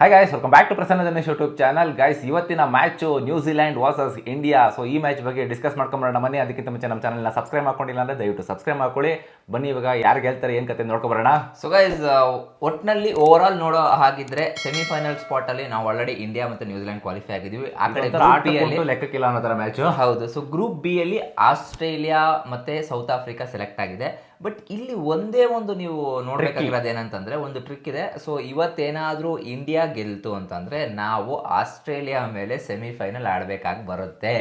Hi guys welcome back to Prasanna Dinesh YouTube channel guys ಇವತ್ತಿನ match New Zealand versus India so ಈ match ಬಗ್ಗೆ discuss ಮಾಡ್ಕೊಂಬರೋಣ ಮನೆ ಅದಕ್ಕಿಂತ ಮುಂಚೆ ನಮ್ಮ ಚಾನಲ್ನ ಸಬ್ಸ್ಕ್ರೈಬ್ ಮಾಡ್ಕೊಂಡಿಲ್ಲ ಅಂದ್ರೆ ದಯವಿಟ್ಟು ಸಬ್ಸ್ಕ್ರೈಬ್ ಮಾಡ್ಕೊಳ್ಳಿ. ಬನ್ನಿ ಇವಾಗ ಯಾರು ಗೆಲ್ತಾರೆ ಏನು ಕತೆ ನೋಡ್ಕೊಬರೋಣ. ಸೊ ಗೈಸ್ ಒಟ್ನಲ್ಲಿ ಓವರ್ ಆಲ್ ನೋಡೋ ಹಾಗಿದ್ರೆ ಸೆಮಿಫೈನಲ್ ಸ್ಪಾಟ್ ಅಲ್ಲಿ ನಾವು ಆಲ್ರೆಡಿ ಇಂಡಿಯಾ ಮತ್ತು ನ್ಯೂಜಿಲ್ಯಾಂಡ್ ಕ್ವಾಲಿಫೈ ಆಗಿದ್ದೀವಿ. ಆ ಕಡೆ ಒಂಥರ group ಆಟ ಅಲ್ಲಿ ಲೆಕ್ಕಕ್ಕಿಲ್ಲ ಅನ್ನೋ ಥರ ಮ್ಯಾಚು ಹೌದು. ಸೊ ಗ್ರೂಪ್ ಬಿ ಅಲ್ಲಿ ಆಸ್ಟ್ರೇಲಿಯಾ ಮತ್ತೆ ಸೌತ್ ಆಫ್ರಿಕಾ ಸೆಲೆಕ್ಟ್ ಆಗಿದೆ. ಬಟ್ ಇಲ್ಲಿ ಒಂದೇ ಒಂದು ನೀವು ನೋಡ್ಬೇಕಾಗಿರೋದು ಏನಂತಂದ್ರೆ ಒಂದು ಟ್ರಿಕ್ ಇದೆ. ಸೊ ಇವತ್ತೇನಾದ್ರೂ ಇಂಡಿಯಾ ಗೆಲ್ತು ಅಂತಂದ್ರೆ ನಾವು ಆಸ್ಟ್ರೇಲಿಯಾ ಮೇಲೆ ಸೆಮಿಫೈನಲ್ ಆಡ್ಬೇಕಾಗಿ ಬರುತ್ತೆ.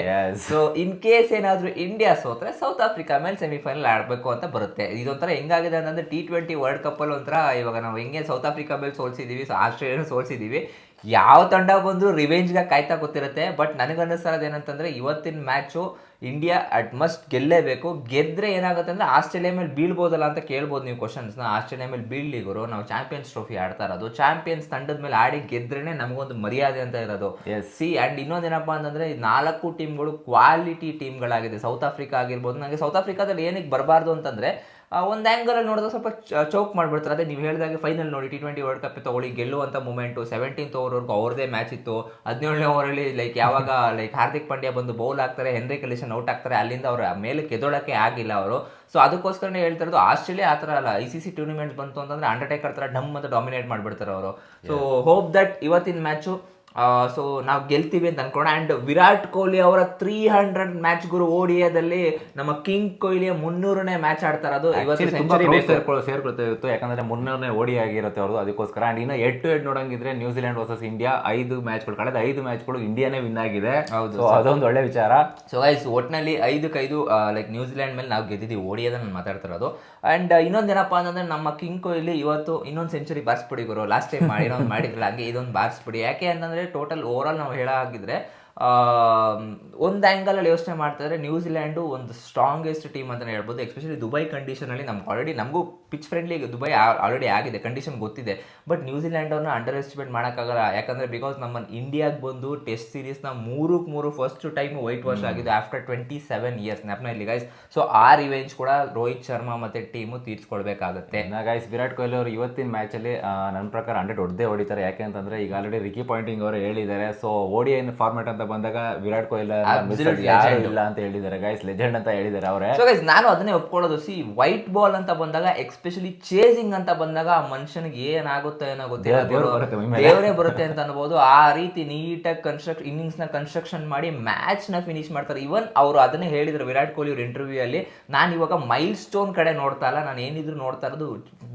ಸೊ ಇನ್ ಕೇಸ್ ಏನಾದ್ರೂ ಇಂಡಿಯಾ ಸೋತ್ರೆ ಸೌತ್ ಆಫ್ರಿಕಾ ಮೇಲೆ ಸೆಮಿಫೈನಲ್ ಆಡ್ಬೇಕು ಅಂತ ಬರುತ್ತೆ. ಇದೊಂಥರ ಹೆಂಗಾಗಿದೆ ಅಂತಂದ್ರೆ ಟಿ ಟ್ವೆಂಟಿ ವರ್ಲ್ಡ್ ಕಪ್ ಅಲ್ಲಿ ಒಂಥರ ಇವಾಗ ನಾವು ಹೆಂಗೆ ಸೌತ್ ಆಫ್ರಿಕಾ ಮೇಲೆ ಸೋಲ್ಸಿದೀವಿ ಸೊ ಆಸ್ಟ್ರೇಲಿಯಾ ಸೋಲ್ಸಿದೀವಿ. ಯಾವ ತಂಡ ಬಂದ್ರು ರಿವೆಂಜ್ಗೆ ಕಾಯ್ತಾ ಗೊತ್ತಿರುತ್ತೆ. ಬಟ್ ನನಗನ್ನಿಸ್ತಾರದು ಏನಂತಂದ್ರೆ ಇವತ್ತಿನ ಮ್ಯಾಚು ಇಂಡಿಯಾ ಅಟ್ ಮಸ್ಟ್ ಗೆಲ್ಲೇಬೇಕು. ಗೆದ್ದರೆ ಏನಾಗುತ್ತೆ ಅಂದ್ರೆ ಆಸ್ಟ್ರೇಲಿಯಾ ಮೇಲೆ ಬೀಳ್ಬೋದಲ್ಲ ಅಂತ ಕೇಳ್ಬೋದು ನೀವು ಕ್ವಶನ್ಸ್ನ ಆಸ್ಟ್ರೇಲಿಯಾ ಮೇಲೆ ಬೀಳ್ಲಿಗರು ನಾವು ಚಾಂಪಿಯನ್ಸ್ ಟ್ರೋಫಿ ಆಡ್ತಾ ಇರೋದು. ಚಾಂಪಿಯನ್ಸ್ ತಂಡದ ಮೇಲೆ ಆಡಿ ಗೆದ್ರೇನೆ ನಮಗೊಂದು ಮರ್ಯಾದೆ ಅಂತ ಇರೋದು. ಸಿ ಅಂಡ್ ಇನ್ನೊಂದೇನಪ್ಪ ಅಂತಂದ್ರೆ ನಾಲ್ಕು ಟೀಮ್ಗಳು ಕ್ವಾಲಿಟಿ ಟೀಮ್ಗಳಾಗಿದೆ ಸೌತ್ ಆಫ್ರಿಕಾ ಆಗಿರ್ಬೋದು. ನನಗೆ ಸೌತ್ ಆಫ್ರಿಕಾದಲ್ಲಿ ಏನಕ್ಕೆ ಬರಬಾರ್ದು ಅಂತಂದ್ರೆ ಒಂದ್ ಆಂಗಲ್ ಅಲ್ಲಿ ನೋಡಿದ್ರೆ ಸ್ವಲ್ಪ ಚೌಕ್ ಮಾಡ್ಬಿಡ್ತಾರೆ. ಅದೇ ನೀವು ಹೇಳಿದಾಗೆ ಫೈನಲ್ ನೋಡಿ ಟಿ ಟ್ವೆಂಟಿ ವರ್ಲ್ಡ್ ಕಪ್ ತಗೊಳ್ಳಿ ಗೆಲ್ಲುವಂಥ ಮೂಮೆಂಟು ಸೆವೆಂಟೀನ್ತ್ ಓವರ್ವರೆಗೂ ಅವ್ರದೇ ಮ್ಯಾಚ್ ಇತ್ತು. ಹದಿನೇಳನೇ ಓವರಲ್ಲಿ ಲೈಕ್ ಯಾವಾಗ ಲೈಕ್ ಹಾರ್ದಿಕ್ ಪಾಂಡ್ಯ ಬಂದು ಬೌಲ್ ಆಗ್ತಾರೆ ಹೆನ್ರಿ ಕಲಿಷನ್ ಔಟ್ ಆಗ್ತಾರೆ ಅಲ್ಲಿಂದ ಅವರ ಮೇಲೆ ಕೆದೋಳಕ್ಕೆ ಆಗಿಲ್ಲ ಅವರು. ಸೊ ಅದಕ್ಕೋಸ್ಕರನೇ ಹೇಳ್ತಾ ಇರೋದು ಆಸ್ಟ್ರೇಲಿಯಾ ಆ ಥರ ಅಲ್ಲ ಐ ಸಿ ಸಿ ಟೂರ್ನಿಮೆಂಟ್ಸ್ ಬಂತು ಅಂತಂದ್ರೆ ಅಂಡರ್ಟೇಕರ್ ಥರ ಡಮ್ ಅಂತ ಡಾಮಿನೇಟ್ ಮಾಡ್ಬಿಡ್ತಾರೆ ಅವರು. ಸೊ ಹೋಪ್ ದಟ್ ಇವತ್ತಿನ ಮ್ಯಾಚು ಸೊ ನಾವು ಗೆಲ್ತೀವಿ ಅಂತ ಅನ್ಕೋಣ ಆ್ಯಂಡ್ ವಿರಾಟ್ ಕೊಹ್ಲಿ ಅವರ ತ್ರೀ ಹಂಡ್ರೆಡ್ ಮ್ಯಾಚ್ ಗುರು ಓಡಿಯಾದಲ್ಲಿ ನಮ್ಮ ಕಿಂಗ್ ಕೊಹ್ಲಿಯ ಮುನ್ನೂರನೇ ಮ್ಯಾಚ್ ಆಡ್ತಾರೆ. ಅದು ಸೇರ್ಕೊಳ್ತಾ ಇತ್ತು ಯಾಕಂದ್ರೆ ಮುನ್ನೂರನೇ ಓಡಿ ಆಗಿರುತ್ತೆ ಅವರು ಅದಕ್ಕೋಸ್ಕರ ಆ್ಯಂಡ್ ಇನ್ನು ಎಡ್ ಟು ಎಡ್ ನೋಡಂಗಿದ್ರೆ ನ್ಯೂಜಿಲೆಂಡ್ ವರ್ಸಸ್ ಇಂಡಿಯಾ ಐದು ಮ್ಯಾಚ್ಗಳು ಕಳೆದ ಐದು ಮ್ಯಾಚ್ಗಳು ಇಂಡಿಯಾನೇ ವಿನ್ ಆಗಿದೆ. ಹೌದು, ಸೊ ಅದೊಂದು ಒಳ್ಳೆ ವಿಚಾರ. ಸೊ ಗೈಸ್ ಒಟ್ನಲ್ಲಿ ಐದಕ್ಕೈದು ಲೈಕ್ ನ್ಯೂಜಿಲೆಂಡ್ ಮೇಲೆ ನಾವು ಗೆದ್ದಿದ್ದೀವಿ. ಓಡಿಯಾದ ನಾನು ಮಾತಾಡ್ತಿರೋದು. ಅಂಡ್ ಇನ್ನೊಂದೇನಪ್ಪ ಅಂತಂದ್ರೆ ನಮ್ಮ ಕಿಂಗ್ ಕೊಹ್ಲಿ ಇವತ್ತು ಇನ್ನೊಂದು ಸೆಂಚುರಿ ಬಾರಿಸ್ಬಿಡಿ ಗುರು. ಲಾಸ್ಟ್ ಟೈಮ್ ಮಾಡಿರೋ ಇನ್ನೊಂದು ಮಾಡಿದ್ರಲ್ಲ ಹಂಗೆ ಇದೊಂದು ಬಾರಿಸ್ಬಿಡಿ. ಯಾಕೆ ಅಂತಂದ್ರೆ ಟೋಟಲ್ ಓವರ್ ಆಲ್ ನಾವು ಹೇಳೋ ಹಾಗಿದ್ರೆ ಒಂದು ಆ್ಯಂಗಲಲ್ಲಿ ಯೋಚನೆ ಮಾಡ್ತಾರೆ ನ್ಯೂಜಿಲ್ಯಾಂಡು ಒಂದು ಸ್ಟ್ರಾಂಗೆಸ್ಟ್ ಟೀಮ್ ಅಂತಲೇ ಹೇಳ್ಬೋದು. ಎಸ್ಪೆಷಲಿ ದುಬೈ ಕಂಡೀಷನಲ್ಲಿ ನಮ್ಗೆ ಆಲ್ರೆಡಿ ನಮಗೂ ಪಿಚ್ ಫ್ರೆಂಡ್ಲಿ ದುಬೈ ಆಲ್ರೆಡಿ ಆಗಿದೆ ಕಂಡೀಷನ್ ಗೊತ್ತಿದೆ. ಬಟ್ ನ್ಯೂಜಿಲ್ಯಾಂಡ್ ಅವ್ರನ್ನ ಅಂಡರ್ ಎಸ್ಟಿಮೇಟ್ ಮಾಡೋಕ್ಕಾಗಲ್ಲ. ಯಾಕಂದರೆ ಬಿಕಾಸ್ ನಮ್ಮ ಇಂಡಿಯಾಗೆ ಬಂದು ಟೆಸ್ಟ್ ಸೀರೀಸ್ನ ಮೂರಕ್ಕೆ ಮೂರು ಫಸ್ಟ್ ಟೈಮ್ ವೈಟ್ ವಾಶ್ ಆಗಿದೆ ಆಫ್ಟರ್ ಟ್ವೆಂಟಿ ಸೆವೆನ್ ಇಯರ್ಸ್ ನೆಪ್ನ ಇಲ್ಲಿ ಗೈಸ್ ಸೊ ಆ ರಿವೆಂಜ್ ಕೂಡ ರೋಹಿತ್ ಶರ್ಮಾ ಮತ್ತು ಟೀಮು ತೀರ್ಸ್ಕೊಳ್ಬೇಕಾಗತ್ತೆ. ಗೈಸ್ ವಿರಾಟ್ ಕೊಹ್ಲಿ ಅವರು ಇವತ್ತಿನ ಮ್ಯಾಚಲ್ಲಿ ನನ್ನ ಪ್ರಕಾರ ಹಂಡ್ರೆಡ್ ಹೊಡೆದೇ ಹೊಡಿತಾರೆ. ಯಾಕೆ ಅಂತಂದರೆ ಈಗ ಆಲ್ರೆಡಿ ರಿಕಿ ಪಾಯಿಂಟಿಂಗ್ ಅವರು ಹೇಳಿದ್ದಾರೆ. ಸೊ ಓಡಿ ಏನ್ ಫಾರ್ಮೆಟ್ ಅಂತ ಬಂದಾಗ ವಿರಾಟ್ ಕೊಹ್ಲಿ Absolute ಯಾರು ಇಲ್ಲ ಅಂತ ಹೇಳಿದ್ದಾರೆ. ಗೈಸ್ ಲೆಜೆಂಡ್ ಅಂತ ಹೇಳಿದ್ದಾರೆ ಅವರೇ. ಸೊ ಗೈಸ್ ನಾನು ಅದನ್ನೇ ಒಪ್ಕೊಳ್ಳೋದು. ಸಿ ವೈಟ್ ಬಾಲ್ ಅಂತ ಬಂದಾಗ ಎಕ್ಸ್ಪೆಷಲಿ ಚೇಸಿಂಗ್ ಅಂತ ಬಂದಾಗ ಆ ಮನುಷ್ಯನಿಗೆ ಏನಾಗುತ್ತೆ ಏನೋ ಗೊತ್ತಿಲ್ಲ. ದೇವರೇ ಬರುತ್ತೆ ಅಂತ ಅನ್ಬೋದು. ಆ ರೀತಿ ನೀಟಾಗಿ ಕನ್ಸ್ಟ್ರಕ್ಟ್ ಇನ್ನಿಂಗ್ಸ್ನ ಕನ್ಸ್ಟ್ರಕ್ಷನ್ ಮಾಡಿ ಮ್ಯಾಚ್ನ ಫಿನಿಶ್ ಮಾಡ್ತಾರೆ. ಇವನ್ ಅವರು ಅದನ್ನೇ ಹೇಳಿದ್ರು ವಿರಾಟ್ ಕೊಹ್ಲಿ ಅವ್ರ ಇಂಟರ್ವ್ಯೂ ಅಲ್ಲಿ. ನಾನು ಇವಾಗ ಮೈಲ್ ಸ್ಟೋನ್ ಕಡೆ ನೋಡ್ತಾ ಇಲ್ಲ. ನಾನು ಏನಿದ್ರು ನೋಡ್ತಾ ಇರೋದು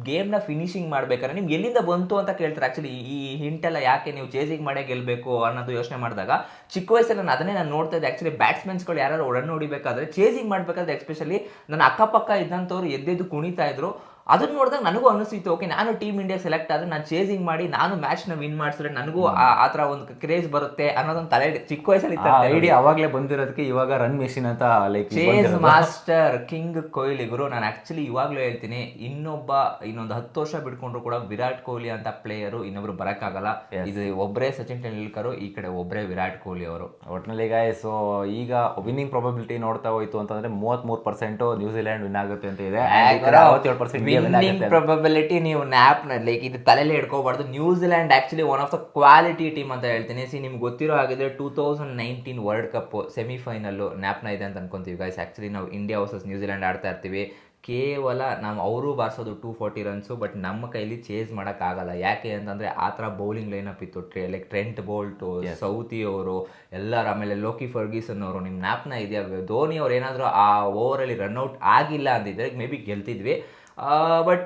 ಗೇಮ್ನ ಫಿನಿಶಿಂಗ್ ಮಾಡ್ಬೇಕಾದ್ರೆ ನಿಮ್ಗೆ ಎಲ್ಲಿಂದ ಬಂತು ಅಂತ ಕೇಳ್ತಾರೆ. ಆ್ಯಕ್ಚುಲಿ ಈ ಹಿಂಟ್ ಎಲ್ಲ ಯಾಕೆ ನೀವು ಚೇಸಿಂಗ್ ಮಾಡೇ ಗೆಲ್ಲಬೇಕು ಅನ್ನೋದು ಯೋಚನೆ ಮಾಡಿದಾಗ ಚಿಕ್ಕ ವಯಸ್ಸಲ್ಲಿ ನಾನು ಅದನ್ನೇ ನಾನು ನೋಡ್ತಾ ಇದ್ದೆ. ಆ್ಯಕ್ಚುಲಿ ಬ್ಯಾಟ್ಸ್ಮನ್ಸ್ಗಳು ಯಾರು ರನ್ ಹೊಡಿಬೇಕಾದ್ರೆ ಚೇಸಿಂಗ್ ಮಾಡಬೇಕಾದ್ರೆ ಎಸ್ಪೆಷಲಿ ನನ್ನ ಅಕ್ಕಪಕ್ಕ ಇದ್ದಂಥವ್ರು ಎದ್ದೆದ್ದು ಕುಣಿತಾ ಇದ್ರು. ಅದನ್ನ ನೋಡಿದಾಗ ನನಗೂ ಅನಿಸ್ತಿತ್ತು ಓಕೆ ನಾನು ಟೀಮ್ ಇಂಡಿಯಾ ಸೆಲೆಕ್ಟ್ ಆದ್ರೆ ನಾನು ಚೇಸಿಂಗ್ ಮಾಡಿ ನಾನು ಮ್ಯಾಚ್ನ ವಿನ್ ಮಾಡಿಸಿದ್ರೆ ನನಗೂ ಆ- ತರ ಒಂದು ಕ್ರೇಜ್ ಬರುತ್ತೆ ಅನ್ನೋದೊಂದು ತಲೆ ಚಿಕ್ಕ ವಯಸ್ಸಲ್ಲಿ ಐಡಿಯಾ ಅವಾಗಲೇ ಬಂದಿರೋದಕ್ಕೆ ಇವಾಗ ರನ್ ಮೆಷಿನ್ ಅಂತ like chase master king Kohli ಗುರು ನಾನು ಆಕ್ಚುಲಿ ಇವಾಗ್ಲೂ ಹೇಳ್ತೀನಿ ಇನ್ನೊಬ್ಬ ಇನ್ನೊಂದು ಹತ್ತು ವರ್ಷ ಬಿಟ್ಕೊಂಡ್ರು ಕೂಡ ವಿರಾಟ್ ಕೊಹ್ಲಿ ಅಂತ ಪ್ಲೇಯರು ಇನ್ನೊಬ್ರು ಬರಕ್ಕಾಗಲ್ಲ. ಇದು ಒಬ್ಬರೇ ಸಚಿನ್ ತೆಂಡೂಲ್ಕರ್ ಈ ಕಡೆ ಒಬ್ಬರೇ ವಿರಾಟ್ ಕೊಹ್ಲಿ ಅವರು. ಒಟ್ಟಿನಲ್ಲಿ ಈಗ ಸೊ ಈಗ ವಿನ್ನಿಂಗ್ ಪ್ರಾಬಬಿಲಿಟಿ ನೋಡ್ತಾ ಹೋಯ್ತು ಅಂತಂದ್ರೆ ಮೂವತ್ತ್ ಮೂರು ಪರ್ಸೆಂಟ್ ನ್ಯೂಜಿಲೆಂಡ್ ವಿನ್ ಆಗುತ್ತೆ ಅಂತ ಇದೆ. ವಿನ್ನಿಂಗ್ ಪ್ರೊಬಬಿಲಿಟಿ ನೀವು ನ್ಯಾಪ್ ಲೈಕ್ ಇದು ತಲೆಯಲ್ಲಿ ಹಿಡ್ಕೋಬಾರ್ದು. New Zealand actually one of the quality team ಅಂತ ಹೇಳ್ತೀನಿ. ಸಿ ನಿಮ್ಗೆ ಗೊತ್ತಿರೋ ಹಾಗಿದ್ರೆ two thousand nineteen world cup semifinal ನ್ಯಾಪ್ನ ಇದೆ ಅಂತ ಅನ್ಕೊಂತೀವಿ ಗೈಸ್ ಆಕ್ಚುಲಿ ನಾವು ಇಂಡಿಯಾ ವರ್ಸಸ್ ನ್ಯೂಜಿಲ್ಯಾಂಡ್ ಆಡ್ತಾ ಇರ್ತೀವಿ. ಕೇವಲ ನಾವು ಅವರು ಬಾರಿಸೋದು ಟೂ ಫೋರ್ಟಿ ರನ್ಸು ಬಟ್ ನಮ್ಮ ಕೈಲಿ ಚೇಸ್ ಮಾಡೋಕ್ಕಾಗಲ್ಲ. ಯಾಕೆ ಅಂತಂದರೆ ಆ ಥರ ಬೌಲಿಂಗ್ ಲೈನಪ್ ಇತ್ತು. ಟ್ರೇ ಲೈಕ್ ಟ್ರೆಂಟ್ ಬೋಲ್ಟು ಸೌತಿ ಅವರು ಎಲ್ಲರ ಆಮೇಲೆ ಲೋಕಿ ಫರ್ಗೀಸನ್ ಅವರು ನಿಮ್ಮ ನ್ಯಾಪ್ನ ಇದೆಯಾ? ಧೋನಿ ಅವ್ರು ಏನಾದರೂ ಆ ಓವರಲ್ಲಿ ರನ್ಔಟ್ ಆಗಿಲ್ಲ ಅಂದಿದ್ರೆ ಮೇ ಬಿ ಗೆಲ್ತಿದ್ವಿ ಬಟ್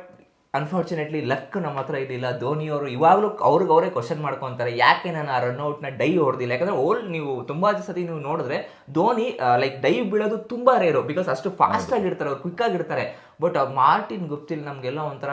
ಅನ್ಫಾರ್ಚುನೇಟ್ಲಿ ಲಕ್ ನಮ್ಮ ಹತ್ರ ಇದಿಲ್ಲ. ಧೋನಿಯವರು ಇವಾಗಲೂ ಅವ್ರಿಗೆ ಅವರೇ ಕ್ವಶನ್ ಮಾಡ್ಕೊತಾರೆ. ಯಾಕೆ ನಾನು ಆ ರನ್ಔಟ್ನ ಡೈ ಹೊಡೆದಿಲ್ಲ? ಯಾಕಂದರೆ ಓಲ್ ನೀವು ತುಂಬ ಸತಿ ನೀವು ನೋಡಿದ್ರೆ ಧೋನಿ ಲೈಕ್ ಡೈ ಬೀಳೋದು ತುಂಬ ರೇರು ಬಿಕಾಸ್ ಅಷ್ಟು ಫಾಸ್ಟ್ ಆಗಿರ್ತಾರೆ ಅವ್ರು ಕ್ವಿಕ್ ಆಗಿರ್ತಾರೆ. ಬಟ್ ಮಾರ್ಟಿನ್ ಗುಪ್ತಿಲ್ ನಮಗೆಲ್ಲ ಒಂಥರ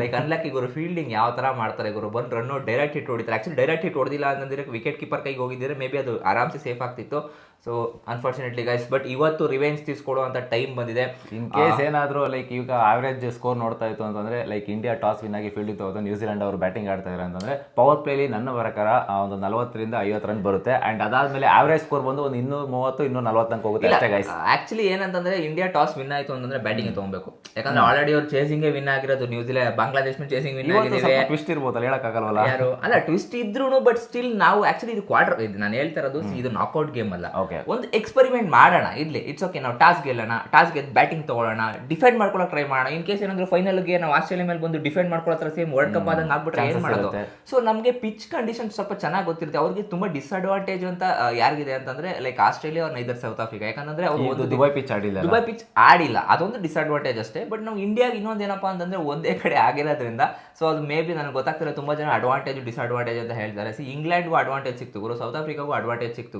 ಲೈಕ್ ಅನ್ಲಕ್ಕಿ ಗುರು ಫೀಲ್ಡಿಂಗ್ ಯಾವ ಥರ ಮಾಡ್ತಾರೆ ಗುರು? ಬಂದು ರನ್ನು ಡೈರೆಕ್ಟ್ ಹಿಟ್ ಹೊಡಿತಾರೆ. ಆ್ಯಕ್ಚುಲಿ ಡೈರೆಕ್ಟ್ ಹಿಟ್ ಹೊಡೆದಿಲ್ಲ ಅಂತಂದರೆ ವಿಕೆಟ್ ಕೀಪರ್ ಕೈಗೆ ಹೋಗಿದ್ದರೆ ಮೇ ಬಿ ಅದು ಆರಾಮ್ಸೆ ಸೇಫ್ ಆಗ್ತಿತ್ತು. ಸೊ ಅನ್ಫಾರ್ಚುನೇಟ್ಲಿ ಗೈಸ್ ಬಟ್ ಇವತ್ತು ರಿವೆಂಜ್ ತೀಸ್ಕೊಡುವಂಥ ಟೈಮ್ ಬಂದಿದೆ. ಇನ್ ಕೇಸ್ ಏನಾದರೂ ಲೈಕ್ ಈಗ ಆವರೇಜ್ ಸ್ಕೋರ್ ನೋಡ್ತಾ ಇತ್ತು ಅಂತಂದರೆ ಲೈಕ್ ಇಂಡಿಯಾ ಟಾಸ್ ವಿನ್ ಆಗಿ ಫೀಲ್ಡ್ ತಗೋದು ನ್ಯೂಜಿಲೆಂಡ್ ಅವರು ಬ್ಯಾಟಿಂಗ್ ಆಡ್ತಾ ಇದ್ದಾರೆ ಅಂತಂದರೆ ಪವರ್ ಪ್ಲೇಲಿ ನನ್ನ ಪ್ರಕಾರ ಒಂದು ನಲವತ್ತರಿಂದ ಐವತ್ತು ರನ್ ಬರುತ್ತೆ. ಆ್ಯಂಡ್ ಅದಾದಮೇಲೆ ಆವರೇಜ್ ಸ್ಕೋರ್ ಬಂದು ಒಂದು ಇನ್ನೂ ಮೂವತ್ತು ಇನ್ನೂ ನಲವತ್ತು ತನಕ ಹೋಗುತ್ತೆ ಅಷ್ಟೇ ಗೈಸ್ ಆ್ಯಕ್ಚುಲಿ ಏನಂತಂದರೆ ಇಂಡಿಯಾ ಟಾಸ್ ವಿನ್ ಆಯಿತು ಅಂತಂದರೆ ಬ್ಯಾಟಿಂಗ್ ತಗೊಬೇಕು. ಯಾಕಂದ್ರೆ ಆಲ್ರೆಡಿ ಅವ್ರು ಚೇಸಿಂಗ್ ವಿನ್ ಆಗಿರೋದು New Zealand Bangladesh chasing win ಆಗಿದೆ ಆಗಿದ್ದೀವಿ ಟ್ವಿಸ್ಟ್ ಇರ್ಬೋದಲ್ಲ ಹೇಳಕ್ಕಾಗಲ್ವಲ್ಲ? ಯಾರು? ಅಲ್ಲ ಟ್ವಿಸ್ಟ್ ಇದ್ರು ಬಟ್ ಸ್ಟಿಲ್ ನಾವು ಆಕ್ಚುಲಿ ಇದು ಕ್ವಾರ್ಟರ್ ಇದು ನಾನು ಹೇಳ್ತಾ ಇರೋದು ಇದು ನಾಕ್ಔಟ್ ಗೇಮ್ ಅಲ್ಲ. ಒಂದು ಎಕ್ಸ್ಪೆರಿಮೆಂಟ್ ಮಾಡೋಣ ಇಲ್ಲಿ ಇಟ್ಸ್ ಓಕೆ ನಾವು ಟಾಸ್ ಗೆಲ್ಲೋಣ ಟಾಸ್ ಗೆದ್ದು ಬ್ಯಾಟಿಂಗ್ ತಗೊಳ್ಳೋಣ ಡಿಫೆಂಡ್ ಮಾಡ್ಕೊಳಕ್ ಟ್ರೈ ಮಾಡೋಣ. ಇನ್ ಕೇಸ್ ಏನಾದ್ರು ಫೈನಲ್ಗೆ ನಾವು ಆಸ್ಟ್ರೇಲಿಯಾ ಮೇಲೆ ಬಂದು ಡಿಫೆಂಡ್ ಮಾಡ್ಕೊಳ್ಳೋ ಸೇಮ್ ವರ್ಲ್ಡ್ ಕಪ್ ಆದಂಗೆ ಆಗ್ಬಿಟ್ರೆ ಏನು ಮಾಡೋದು. ಸೊ ನಮಗೆ ಪಿಚ್ ಕಂಡೀಷನ್ ಸ್ವಲ್ಪ ಚೆನ್ನಾಗಿ ಗೊತ್ತಿರುತ್ತೆ. ಅವ್ರಿಗೆ ತುಂಬಾ ಡಿಸ್ಅಡ್ವಾಂಟೇಜ್ ಅಂತ ಯಾರಿಗಿದೆ ಅಂತಂದ್ರೆ ಲೈಕ್ ಆಸ್ಟ್ರೇಲಿಯಾ ಅವ್ರ ನೈದರ್ ಸೌತ್ ಆಫ್ರಿಕಾ ಯಾಕಂದ್ರೆ ಅವ್ರು ದುಬೈ ಪಿಚ್ ಆಡಿಲ್ಲ ದುಬೈ ಪಿಚ್ ಆಡಿಲ್ಲ. ಅದೊಂದು ಡಿಸ್ಅಡ್ವಾಂಟೇಜ್ ಅಷ್ಟೇ. ಬಟ್ ನಾವು ಇಂಡಿಯಾಗೆ ಇನ್ನೊಂದು ಏನಪ್ಪ ಅಂತಂದ್ರೆ ಒಂದೇ ಕಡೆ ಆಗಿರೋದ್ರಿಂದ ಸೊ ಅದು ಮೇ ಬಿ ನನಗೆ ಗೊತ್ತಾಗ್ತಿರೋ ತುಂಬಾ ಜನ ಅಡ್ವಾಂಟೇಜ್ ಡಿಸ್ಅಡ್ವಾಂಟೇಜ್ ಅಂತ ಹೇಳ್ತಾರೆ. ಸಿ ಇಂಗ್ಲೆಂಡ್ಗೂ ಅಡ್ವಾಂಟೇಜ್ ಸಿಕ್ತು ಗುರು ಸೌತ್ ಆಫ್ರಿಕಾಗೂ ಅಡ್ವಾಂಟೇಜ್ ಸಿಕ್ತು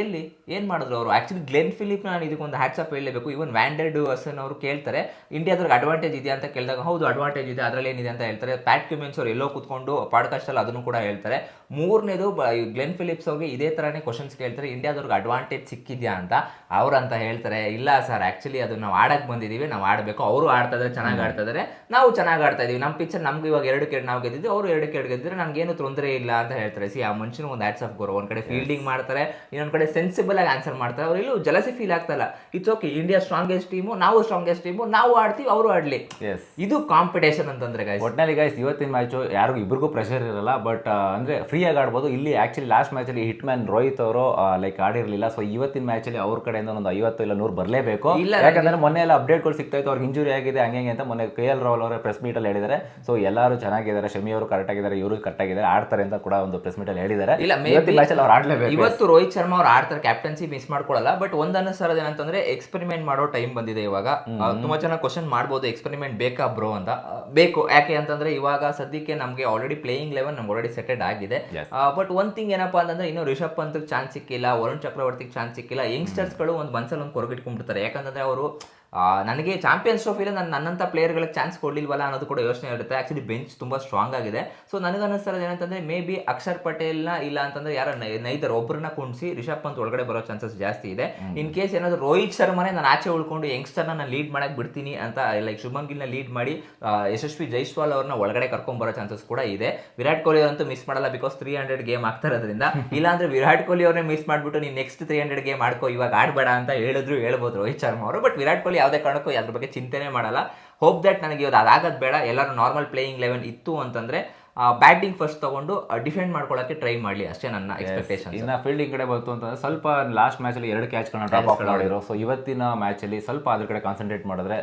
ಎಲ್ಲಿ? ಏನು ಮಾಡಿದ್ರು ಅವರು? ಆಕ್ಚುಲಿ ಗ್ಲೆನ್ ಫಿಲಿಪ್ ನಾನು ಇದಕ್ಕೊಂದು ಹ್ಯಾಟ್ಸ್ ಅಪ್ ಹೇಳಲೇಬೇಕು. ಇವನ್ ವ್ಯಾಂಡೆಡ್ ಹಸನ್ ಅವರು ಕೇಳ್ತಾರೆ ಇಂಡಿಯಾದವ್ರಿಗೆ ಅಡ್ವಾಂಟೇಜ್ ಇದೆಯಾ? ಅಂತ ಕೇಳಿದಾಗ ಹೌದು ಅಡ್ವಾಂಟೇಜ್ ಇದೆ ಅದರಲ್ಲಿ ಏನಿದೆ ಅಂತ ಹೇಳ್ತಾರೆ. ಪ್ಯಾಟ್ ಕ್ಯೂಮೆನ್ಸ್ ಅವರು ಎಲ್ಲೋ ಕೂತ್ಕೊಂಡು ಪಾಡ್ಕಾಸ್ಟಲ್ಲಿ ಅದನ್ನು ಕೂಡ ಹೇಳ್ತಾರೆ. ಮೂರನೇದು ಗ್ಲೆನ್ ಫಿಲಿಪ್ಸ್ ಅವ್ರಿಗೆ ಇದೇ ಥರನೇ ಕ್ವಶನ್ಸ್ ಕೇಳ್ತಾರೆ ಇಂಡಿಯಾದವ್ರಿಗೆ ಅಡ್ವಾಂಟೇಜ್ ಸಿಕ್ಕಿದ್ಯಾ? ಅಂತ ಅವ್ರು ಅಂತ ಹೇಳ್ತಾರೆ. ಇಲ್ಲ ಸರ್ ಆ್ಯಕ್ಚುಲಿ ಅದು ನಾವು ಆಡಕ್ ಬಂದಿದೀವಿ ನಾವು ಆಡಬೇಕು. ಅವರು ಆಡ್ತಾ ಚೆನ್ನಾಗಿ ಆಡ್ತಾ ನಾವು ಚೆನ್ನಾಗಿ ಆಡ್ತಾ ಇದೀವಿ ನಮ್ಮ ಪಿಕ್ಚರ್ ನಮ್ಗೆ ಇವಾಗ ಎರಡು ಕೇಳಿ ನಾವು ಗೆದ್ದಿದ್ದು ಅವರು ಎರಡು ಕೇಳಿ ಗೆದ್ದಿದ್ರೆ ನನ್ಗೇನು ತೊಂದರೆ ಇಲ್ಲ ಅಂತ ಹೇಳ್ತಾರೆ. ಸಿ ಆ ಮನುಷ್ಯನ ಒಂದು ಆಟ್ಸ್ ಆಫ್ ಗೋರ್ ಒಂದ್ ಕಡೆ ಫೀಲ್ಡಿಂಗ್ ಮಾಡ್ತಾರೆ ಇನ್ನೊಂದ್ ಕಡೆ ಸೆನ್ಸಿಬಲ್ ಆಗಿ ಆನ್ಸರ್ ಮಾಡ್ತಾರೆ. ಅವ್ರು ಇಲ್ಲೂ jealousy feel ಆಗ್ತಲ್ಲ it's okay India strongest team ನಾವು ಸ್ಟ್ರಾಂಗೆಸ್ಟ್ ಟೀಮು ನಾವು ಆಡ್ತೀವಿ ಅವರು ಆಡ್ಲಿ. ಇದು ಕಾಂಪಿಟೇಷನ್ ಅಂತಂದ್ರೆ ಗಾಯ್ಸ್ ಒಟ್ನಲ್ಲಿ ಗಾಯ್ಸ್ ಇವತ್ತಿನ ಮ್ಯಾಚು ಯಾರಿಗೂ ಇಬ್ರಿಗೂ ಪ್ರೆಷರ್ ಇರಲ್ಲ ಬಟ್ ಅಂದ್ರೆ ಫ್ರೀ ಆಗಿ ಆಡ್ಬೋದು. ಇಲ್ಲಿ ಆಕ್ಚುಲಿ ಲಾಸ್ಟ್ ಮ್ಯಾಚಲ್ಲಿ ಹಿಟ್ ಮ್ಯಾನ್ ರೋಹಿತ್ ಅವರು ಲೈಕ್ ಆಡಿರಲಿಲ್ಲ. ಸೊ ಇವತ್ತಿನ ಮ್ಯಾಚಲ್ಲಿ ಅವ್ರ ಕಡೆಯಿಂದ ಒಂದು ಐವತ್ತು ಇಲ್ಲ ನೂರು ಬರಲೇಬೇಕು. ಇಲ್ಲ, ಯಾಕಂದ್ರೆ ಮೊನ್ನೆ ಎಲ್ಲ ಅಪ್ಡೇಟ್ಗಳು ಸಿಗ್ತಾ ಇತ್ತು ಅವ್ರಿಗೆ ಇಂಜುರಿ ಆಗಿದೆ ಹಂಗೆ ಹಿಂಗೆ ಅಂತ ಮೊನ್ನೆ ಕೆ ಎಲ್ ರಾಹುಲ್ ಅವರ ಪ್ರೆಸ್ ಮೀಟಲ್ಲಿ ಹೇಳಿದ್ದಾರೆ. ಸೊ ಎಲ್ಲರೂ ಚೆನ್ನಾಗಿದ್ದಾರೆ ಶಮಿ ಅವರು ಕರೆಕ್ಟ್ ಆಗಿದ್ದಾರೆ ಇವರು ಕರೆಕ್ಟ್ ಆಗಿದ್ದಾರೆ ಆಡ್ತಾರೆ ಅಂತ ಕೂಡ ಒಂದು ಪ್ರೆಸ್ ಮೀಟಲ್ಲಿ ಅಲ್ಲಿ ಹೇಳಿದ್ದಾರೆ. ಇಲ್ಲ ಮ್ಯಾಚಲ್ಲಿ ಮ್ಯಾಚ್ ಅಲ್ಲಿ ಅವ್ರು ಆಡ್ಲೇಬೇಕು. ಇವತ್ತು ರೋಹಿತ್ ಶರ್ಮಾ ಅವ್ರು ಆಡ್ತಾರೆ ಕ್ಯಾಪ್ಟನ್ಸಿ ಮಿಸ್ ಮಾಡ್ಕೊಳ್ಳಲ್ಲ ಬಟ್ ಒಂದು ಅನ್ನಿಸ್ತಾರದು ಏನಂತಂದ್ರೆ ಎಕ್ಸ್ಪೆರಿಮೆಂಟ್ ಮಾಡೋ ಟೈಮ್ ಬಂದಿದೆ ಇವಾಗ. ತುಂಬಾ ಚೆನ್ನಾಗಿ ಕ್ವಶನ್ ಮಾಡ್ಬೋದು ಎಕ್ಸ್ಪೆರಿಮೆಂಟ್ ಬೇಕಾ ಬ್ರೋ ಅಂತ. ಬೇಕು ಯಾಕೆ ಅಂತಂದ್ರೆ ಇವಾಗ ಸದ್ಯಕ್ಕೆ ನಮಗೆ ಆಲ್ರೆಡಿ ಪ್ಲೇಯಿಂಗ್ ಲೆವೆನ್ ನಮ್ಗೆ ಆಲ್ರೆಡಿ ಸೆಟೆಡ್ ಆಗಿದೆ. ಬಟ್ ಒಂದ್ ಥಿಂಗ್ ಏನಪ್ಪಾ ಅಂತಂದ್ರೆ ಇನ್ನು ರಿಷಬ್ ಪಂತ್ ಚಾನ್ಸ್ ಸಿಕ್ಕಿಲ್ಲ ವರುಣ್ ಚಕ್ರವರ್ತಿಗೆ ಚಾನ್ಸ್ ಸಿಕ್ಕಿಲ್ಲ ಯಂಗ್ಸ್ಟರ್ಸ್ಗಳು ಒಂದು ಮನ್ಸಲ್ಲಿ ಒಂದು ಕೊರಗಿಟ್ಕೊಂಡ್ಬಿಡ್ತಾರೆ. ಯಾಕಂತಂದ್ರೆ ಅವರು ನನಗೆ ಚಾಂಪಿಯನ್ಸ್ ಟ್ರೋಫಿಲಿ ನಾನು ನನ್ನಂಥ ಪ್ಲೇಯರ್ಗಳಿಗೆ ಚಾನ್ಸ್ ಕೊಡ್ಲಿಲ್ವಲ್ಲ ಅನ್ನೋದು ಕೂಡ ಯೋಚನೆ ಇರುತ್ತೆ. ಆ್ಯಕ್ಚುಲಿ ಬೆಂಚ್ ತುಂಬ ಸ್ಟ್ರಾಂಗ್ ಆಗಿದೆ. ಸೊ ನನಗೆ ಅನ್ನಿಸ್ತಾರದು ಏನಂತಂದ್ರೆ ಮೇ ಬಿ ಅಕ್ಷರ್ ಪಟೇಲ್ನ ಇಲ್ಲ ಅಂತಂದರೆ ಯಾರ ನೈದರ್ ಒಬ್ಬರನ್ನ ಕುಣಿಸಿ ರಿಷಬ್ ಪಂತ್ ಒಳಗಡೆ ಬರೋ ಚಾನ್ಸಸ್ ಜಾಸ್ತಿ ಇದೆ. ಇನ್ ಕೇಸ್ ಏನಾದರೂ ರೋಹಿತ್ ಶರ್ಮನೇ ನಾನು ಆಚೆ ಉಳ್ಕೊಂಡು ಯಂಗ್ಸ್ಟರ್ನ ನಾನು ಲೀಡ್ ಮಾಡೋಕ್ಕೆ ಬಿಡ್ತೀನಿ ಅಂತ ಲೈಕ್ ಶುಭಮ್ ಗಿಲ್ನ ಲೀಡ್ ಮಾಡಿ ಯಶಸ್ವಿ ಜೈಸ್ವಾಲ್ ಅವ್ರನ್ನ ಒಳಗಡೆ ಕರ್ಕೊಂಬರೋ ಚಾನ್ಸಸ್ ಕೂಡ ಇದೆ. ವಿರಾಟ್ ಕೊಹ್ಲಿ ಅಂತೂ ಮಿಸ್ ಮಾಡಲ್ಲ ಬಿಕಾಸ್ ತ್ರೀ ಹಂಡ್ರೆಡ್ ಗೇಮ್ ಆಗ್ತಾ ಇರೋದ್ರಿಂದ. ಇಲ್ಲ ಅಂದ್ರೆ ವಿರಾಟ್ ಕೊಹ್ಲಿ ಅವ್ರನ್ನೇ ಮಿಸ್ ಮಾಡಿಬಿಟ್ಟು ನೀನು ನೆಕ್ಸ್ಟ್ ತ್ರೀ ಹಂಡ್ರೆಡ್ ಗೇಮ್ ಆಡ್ಕೋ ಇವಾಗ ಆಡಬೇಡ ಅಂತ ಹೇಳಿದ್ರು ಹೇಳ್ಬೋದು ರೋಹಿತ್ ಶರ್ಮಾ ಅವರು. ಬಟ್ ವಿರಾಟ್ ಕೊಹ್ಲಿ ಯಾವುದೇ ಕಾರಣಕ್ಕೂ ಅದ್ರ ಬಗ್ಗೆ ಚಿಂತೆನೇ ಮಾಡಲ್ಲ. ಹೋಪ್ ದಟ್ ನನಗೆ ಇವತ್ತು ಅದಾಗದ್ ಬೇಡ. ಎಲ್ಲರೂ ನಾರ್ಮಲ್ ಪ್ಲೇಯಿಂಗ್ ಲೆವೆನ್ ಇತ್ತು ಅಂತಂದ್ರೆ ಬ್ಯಾಟಿಂಗ್ ಫಸ್ಟ್ ತಗೊಂಡು ಡಿಫೆಂಡ್ ಮಾಡ್ಕೊಳ್ಳೋಕೆ ಟ್ರೈ ಮಾಡಲಿ ಅಷ್ಟೇ ನನ್ನ ಎಕ್ಸ್ಪೆಕ್ಟೇಷನ್ ಇನ್ನು ಫೀಲ್ಡಿಂಗ್ ಕಡೆ ಬಂತು ಅಂತಂದ್ರೆ ಸ್ವಲ್ಪ ಲಾಸ್ಟ್ ಮ್ಯಾಚ್ ಅಲ್ಲಿ ಎರಡು ಕ್ಯಾಚ್ಗಳನ್ನ ಡ್ರಾಪ್ ಆಫ್ ಮಾಡಿದ್ರು. ಸೊ ಇವತ್ತಿನ ಮ್ಯಾಚ್ ಅಲ್ಲಿ ಸ್ವಲ್ಪ ಅದ್ರ ಕಡೆ ಕಾನ್ಸಂಟ್ರೇಟ್ ಮಾಡಿದ್ರೆ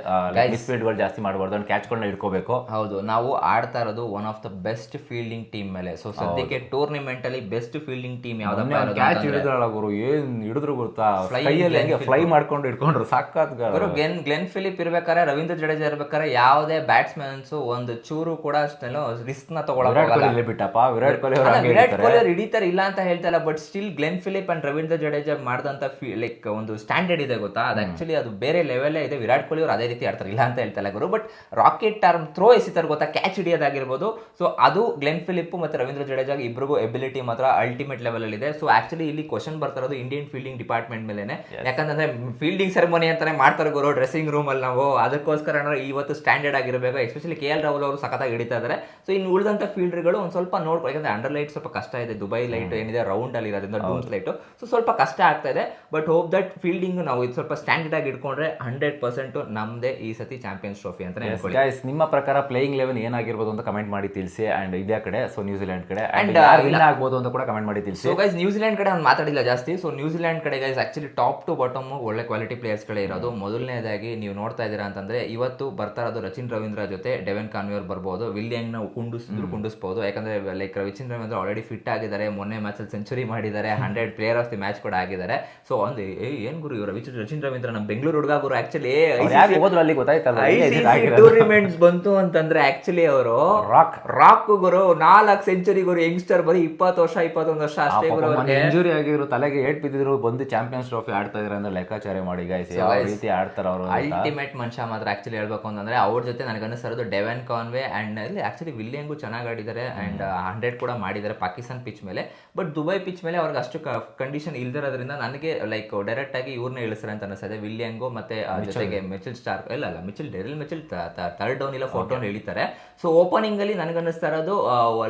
ಮಿಸ್ಫೀಲ್ಡ್ಗಳು ಜಾಸ್ತಿ ಮಾಡಬಾರ್ದು ಕ್ಯಾಚ್ ಕ್ಯಾಚ್ಗಳನ್ನ ಇಟ್ಕೋಬೇಕು. ಹೌದು. ನಾವು ಆಡ್ತಾ ಇರೋದು one of the best fielding team ಮೇಲೆ. ಸೊ ಸದ್ಯಕ್ಕೆ ಟೂರ್ನಿಮೆಂಟ್ ಅಲ್ಲಿ ಬೆಸ್ಟ್ ಫೀಲ್ಡಿಂಗ್ ಟೀಮ್ ಯಾವ್ದಪ್ಪ ಇರೋದು ಕ್ಯಾಚ್ ಹಿಡಿದ್ರಲ್ಲ ಗುರು ಏನ್ ಹಿಡಿದ್ರು ಗೊತ್ತಾ? ಫ್ಲೈಯಲ್ಲಿ ಕೈಯಲ್ಲಿ ಹೆಂಗೆ ಫ್ಲೈ ಮಾಡ್ಕೊಂಡು ಇಟ್ಕೊಂಡ್ರು ಸಾಕಾತ್ ಅವರು ಗ್ಲೆನ್ ಗ್ಲೆನ್ ಫಿಲಿಪ್ ಇರ್ಬೇಕಾದ್ರೆ ರವೀಂದ್ರ ಜಡೇಜಾ ಇರ್ಬೇಕಾದ್ರೆ ಯಾವುದೇ ಬ್ಯಾಟ್ಸ್ಮನ್ಸ್ ಒಂದು ಚೂರು ಕೂಡ ಅಷ್ಟೇನೋ ರಿಸ್ಕ್ನ ವಿರಾಟ್ ಕೊಹ್ಲಿ ಬಿಟ್ಟಪ್ಪ ವಿರಾಟ್ ಕೊಹ್ಲಿ ವಿರಾಟ್ ಕೊಹ್ಲಿ ಅವ್ರು ಹಿಡಿತಾರೆ ಇಲ್ಲ ಅಂತ ಹೇಳ್ತಾ ಇಲ್ಲ but still Glenn Philip and Ravindra Jadeja ಮಾಡಿದಂತ ಲೈಕ್ ಒಂದು ಸ್ಟ್ಯಾಂಡರ್ಡ್ ಇದೆ ಗೊತ್ತಾ? ಅದು ಆಕ್ಚುಲಿ ಅದು ಬೇರೆ ಲೆವೆಲ್ ಇದೆ. ವಿರಾಟ್ ಕೊಹ್ಲಿ ಅವರು ಅದೇ ರೀತಿ ಆಡ್ತಾರೆ. ಇಲ್ಲ ಅಂತ ಹೇಳ್ತಾ ಇಲ್ಲ ಗುರು ಬಟ್ ರಾಕೆಟ್ ಟರ್ಮ್ ಥ್ರೋ ಎಸಿತಾರೆ ಗೊತ್ತಾ? ಕ್ಯಾಚ್ ಹಿಡಿಯೋದಾಗಿರ್ಬೋದು. ಸೊ ಅದು ಗ್ಲೆನ್ ಫಿಲಿಪ್ ಮತ್ತೆ ರವೀಂದ್ರ ಜಡೇಜಾ ಇಬ್ಬರಿಗೂ ಎಬಿಲಿಟಿ ಮಾತ್ರ ಅಲ್ಟಿಮೇಟ್ ಲೆವೆಲ್ ಅಲ್ಲಿ ಇದೆ. ಸೊ ಆಕ್ಚುಲಿ ಇಲ್ಲಿ ಕ್ವಶನ್ ಬರ್ತಾ ಇರೋದು ಇಂಡಿಯನ್ ಫೀಲ್ಡಿಂಗ್ ಡಿಪಾರ್ಟ್ಮೆಂಟ್ ಮೇಲೆನೆ. ಯಾಕಂದ್ರೆ ಫೀಲ್ಡಿಂಗ್ ಸೆರೆಮನಿ ಅಂತಾನೆ ಮಾಡ್ತಾರೆ ಗುರು ಡ್ರೆಸ್ಸಿಂಗ್ ರೂಮ್ ಅಲ್ಲಿ ನಾವು. ಅದಕ್ಕೋಸ್ಕರ ಇವತ್ತು ಸ್ಟ್ಯಾಂಡರ್ಡ್ ಆಗಿರಬೇಕು. ಎಸ್ಪೆಷಲಿ ಕೆ ಎಲ್ ರಾಹುಲ್ ಅವರು ಸಖತ್ತಾಗಿ ಹಿಡಿತಾ ಇದ್ದಾರೆ ಸೊ ಇನ್ನು ಉಳಿದಂತ ಫೀಲ್ಡರ್ಗಳು ಒಂದು ಸ್ವಲ್ಪ ನೋಡ್ಕೊಳ್ಳಿ ಯಾಕಂದ್ರೆ ಅಂಡರ್ ಲೈಟ್ ಸ್ವಲ್ಪ ಕಷ್ಟ ಇದೆ. ದುಬೈ ಲೈಟ್ ಏನಿದೆ ರೌಂಡ್ ಅಲ್ಲಿ ಇರೋದ್ರಿಂದ ಡೂಮ್ಸ್ ಲೈಟ್ ಸೊ ಸ್ವಲ್ಪ ಕಷ್ಟ ಆಗ್ತಾ ಇದೆ. ಬಟ್ ಹೋಪ್ ದಟ್ ಫೀಲ್ಡಿಂಗ್ ನಾವು ಇದು ಸ್ವಲ್ಪ ಸ್ಟ್ಯಾಂಡರ್ಡ್ ಆಗಿ ಇಟ್ಕೊಂಡ್ರೆ ಹಂಡ್ರೆಡ್ ಪರ್ಸೆಂಟ್ ನಮ್ದೇ ಈ ಸತಿ ಚಾಂಪಿಯನ್ಸ್ ಟ್ರೋಫಿ ಅಂತ ಗೈಸ್ ನಿಮ್ಮ ಪ್ರಕಾರ ಪ್ಲೇಯಿಂಗ್ ಲೆವೆನ್ ಏನಾಗಿರ್ಬೋದು ಅಂತ ಕಮೆಂಟ್ ಮಾಡಿ ತಿಳಿಸಿ. ಅಂಡ್ ಇಂಡಿಯಾ ಕಡೆ ಸೊ ನ್ಯೂಜಿಲೆಂಡ್ ಕಡೆ. ಅಂಡ್ ವಿನ್ ಆಗ್ಬೋದು ಅಂತ ಕೂಡ ಕಮೆಂಟ್ ಮಾಡಿ ತಿಳಿಸಿ. ಸೊ ಗೈಸ್ ನ್ಯೂಜಿಲೆಂಡ್ ಕಡೆ ನಾನು ಮಾತಾಡಿಲ್ಲ ಜಾಸ್ತಿ. ಸೊ ನ್ಯೂಜಿಲೆಂಡ್ ಕಡೆ guys actually top to bottom ಒಳ್ಳೆ ಕ್ವಾಲಿಟಿ ಪ್ಲೇಯರ್ಸ್ಗಳೇ ಇರೋದು. ಮೊದಲನೇದಾಗಿ ನೀವು ನೋಡ್ತಾ ಇದ್ದೀರಾ ಅಂತಂದ್ರೆ ಇವತ್ತು ಬರ್ತಾ ಇರೋದು ರಚಿನ್ ರವೀಂದ್ರ ಜೊತೆ ಡೆವೆನ್ ಕಾನ್ವಿಯರ್ ಬರ್ಬೋದು. ವಿಲಿಯಂಗ್ನ ಕುಂಡಿಸಿದ್ರು ಕುಂಡಿಸ್ಬೋದು. ಯಾಕಂದ್ರೆ ಲೈಕ್ ರವಿಚಂದ್ರ ಅಂದರೆ ಆಲ್ರೆಡಿ ಫಿಟ್ ಆಗಿದ್ದಾರೆ ಮೊನ್ನೆ ಮ್ಯಾಚ್ ಅಲ್ಲಿ ಸೆಂಚುರಿ ಮಾಡಿದ್ದಾರೆ hundred player of the match ಕೂಡ ಆಗಿದ್ದಾರೆ. ಸೊ ಒಂದು ಏನು ಗುರು ಇವರು? ರವಿಚಂದ್ರ ರಚಿನ್ ರವೀಂದ್ರ ನಮ್ಮ ಬೆಂಗಳೂರು ಹುಡುಗ ಗುರು ಆ್ಯಕ್ಚುಲಿ ಹೋದ್ರು ಅಲ್ಲಿ ಗೊತ್ತಾಯ್ತಲ್ಲ ಟೂರ್ನಿಮೆಂಟ್ಸ್ ಬಂತು ಅಂತಂದ್ರೆ ಆಕ್ಚುಲಿ ಅವರು ರಾಕ್ ರಾಕ್ ಗುರು ನಾಲ್ಕು ಸೆಂಚುರಿ ಗುರು ಯಂಗ್ಸ್ಟರ್ ಬರೀ ಇಪ್ಪತ್ತು ವರ್ಷ ಇಪ್ಪತ್ತೊಂದು ವರ್ಷ ಅಷ್ಟೇ ಗುರು. ಇಂಜುರಿ ಆಗಿದ್ರು ತಲೆಗೆ ಏಟ್ ಬಿದ್ದಿದ್ರು ಬಂದು ಚಾಂಪಿಯನ್ಸ್ ಟ್ರೋಫಿ ಆಡ್ತಾ ಇದ್ರೆ ಅಂದ್ರೆ ಲೆಕ್ಕಾಚಾರ ಮಾಡಿ ಗೈಸ್ ಯಾವ ರೀತಿ ಆಡ್ತಾರೆ ಅವರು ಅಲ್ಟಿಮೇಟ್ ಮನುಷ್ಯ ಮಾತ್ರ ಆ್ಯಕ್ಚುಲಿ ಹೇಳ್ಬೇಕು ಅಂತಂದ್ರೆ ಅವ್ರ ಜೊತೆ ನನಗೆ ಅನಿಸ್ತಾ ಇರೋದು Devon Conway and actually actually ವಿಲಿಯಂಗು ಚೆನ್ನಾಗಿ ಚೆನ್ನಾಗಿ ಆಡಿದ್ದಾರೆ ಆ್ಯಂಡ್ ಹಂಡ್ರೆಡ್ ಕೂಡ ಮಾಡಿದ್ದಾರೆ ಪಾಕಿಸ್ತಾನ್ ಪಿಚ್ ಮೇಲೆ. ಬಟ್ ದುಬೈ ಪಿಚ್ ಮೇಲೆ ಅವ್ರಿಗೆ ಅಷ್ಟು ಕಂಡೀಷನ್ ಇಲ್ದಿರೋದ್ರಿಂದ ನನಗೆ ಲೈಕ್ ಡೈರೆಕ್ಟ್ ಆಗಿ ಇವ್ರನ್ನ ಇಳಿಸ್ತಾರೆ ಅಂತ ಅನಿಸ್ತದೆ ವಿಲಿಯಂಗು ಮತ್ತೆ ಆ, ಜೊತೆಗೆ ಮಿಚಿಲ್ ಸ್ಟಾರ್ ಇಲ್ಲ ಅಲ್ಲ Mitchell Daryl Mitchell third down ಇಲ್ಲ ಫೋರ್ ಡೌನ್ ಇಳಿತಾರೆ. ಸೊ ಓಪನಿಂಗ್ ಅಲ್ಲಿ ನನಗನ್ನಿಸ್ತಾ ಇರೋದು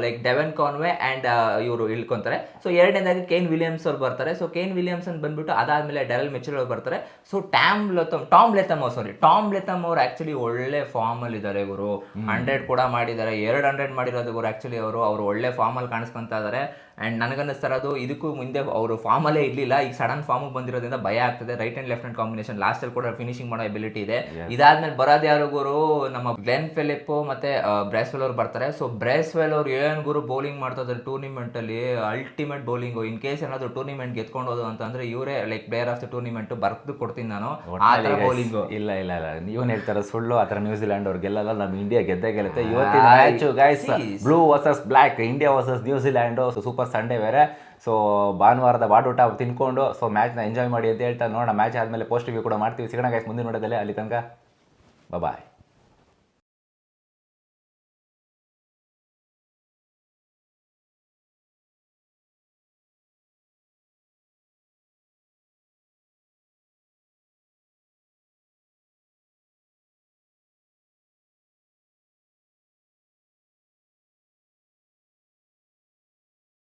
ಲೈಕ್ ಡೆವೆನ್ ಕಾನ್ವೆ ಅಂಡ್ ಇವರು ಇಳ್ಕೊಂತಾರೆ. ಸೊ ಎರಡನೇದಾಗಿ ಕೇನ್ ವಿಲಿಯಮ್ಸ್ ಅವ್ರು ಬರ್ತಾರೆ. ಸೊ ಕೇನ್ ಅಂತ ಬಂದ್ಬಿಟ್ಟು ಅದಾದ್ಮೇಲೆ ಡೆರಲ್ ಮಿಚಿಲ್ ಅವ್ರು ಬರ್ತಾರೆ. So Tom Latham Tom Latham sorry Tom Latham ಅವ್ರು ಆಕ್ಚುಲಿ ಒಳ್ಳೆ ಫಾರ್ಮ್ ಅಲ್ಲಿ ಇದ್ದಾರೆ ಇವರು ಹಂಡ್ರೆಡ್ ಕೂಡ ಮಾಡಿದ್ದಾರೆ. ಎರಡು ಹಂಡ್ರೆಡ್ ಮಾಡಿರೋದು ಇವರು ಆಕ್ಚುಲಿ ಅವರು ಅವರು ಒಳ್ಳೆ ಫಾರ್ಮ್ ಅಲ್ಲಿ ಕಾಣಿಸ್ಕೊಂತ ಇದ್ದಾರೆ ಅಂಡ್ ನನಗನ್ನಿಸ್ತಾರದು ಇದಕ್ಕೂ ಮುಂದೆ ಅವರು ಫಾರ್ಮಲ್ಲೇ ಇರಲಿಲ್ಲ. ಈಗ ಸಡನ್ ಫಾರ್ಮಿಗೆ ಬಂದಿರೋದ್ರಿಂದ ಭಯ ಆಗ್ತದೆ. Right and left hand combination ಲಾಸ್ಟಲ್ಲಿ ಕೂಡ ಫಿನಿಶಿಂಗ್ ಮಾಡೋ ಎಬಿಲಿಟಿ ಇದೆ. ಇದಾದ್ಮೇಲೆ ಬರೋದು ಯಾರು ಗುರು? ನಮ್ಮ ಗ್ಲೆನ್ ಫಿಲಿಪ್ ಮತ್ತೆ ಬ್ರೇಸ್ವೆಲ್ ಅವ್ರು ಬರ್ತಾರೆ. ಸೊ ಬ್ರೇಸ್ವೆಲ್ ಅವ್ರು ಏನ್ ಗುರು ಬೌಲಿಂಗ್ ಮಾಡ್ತಾ ಇದ್ದಾರೆ ಟೂರ್ನಿಮೆಂಟಲ್ಲಿ ಅಲ್ಟಿಮೇಟ್ ಬೌಲಿಂಗ್ ಇನ್ ಕೇಸ್ ಏನಾದರೂ ಟೂರ್ನಿಮೆಂಟ್ ಗೆದ್ಕೊಂಡು ಹೋದು ಅಂತಂದ್ರೆ ಇವರೇ like player of the tournament ಬರ್ದು ಕೊಡ್ತೀನಿ ನಾನು. ಆ ಬೌಲಿಂಗ್ ಇಲ್ಲ ಇಲ್ಲ ಇಲ್ಲ. ನೀವು ಹೇಳ್ತಾರೆ ಸುಳ್ಳು? ಆ ಥರ ನ್ಯೂಜಿಲೆಂಡ್ ಅವ್ರು ಗೆಲ್ಲಲ್ಲ ನಮ್ಮ ಇಂಡಿಯಾ ಗೆದ್ದೇ ಗೆಲ್ಲುತ್ತೆ. ಇವತ್ತಿನ match guys blue versus black India versus New Zealand super Sunday ಬೇರೆ. ಸೊ ಭಾನುವಾರದ ಬಾಡೂಟ ತಿನ್ಕೊಂಡು ಸೊ ಮ್ಯಾಚ್ನ ಎಂಜಾಯ್ ಮಾಡಿ ಅಂತ ಹೇಳ್ತಾ ನೋಡೋಣ. ಮ್ಯಾಚ್ ಆದಮೇಲೆ ಪೋಸ್ಟ್ ರಿವ್ಯೂ ಕೂಡ ಮಾಡ್ತೀವಿ. ಸಿಗೋಣ ಗೈಸ್ ಮುಂದಿನ ನೋಡೋದಲ್ಲೇ ಅಲ್ಲಿ ತನಕ ಬಾಯ್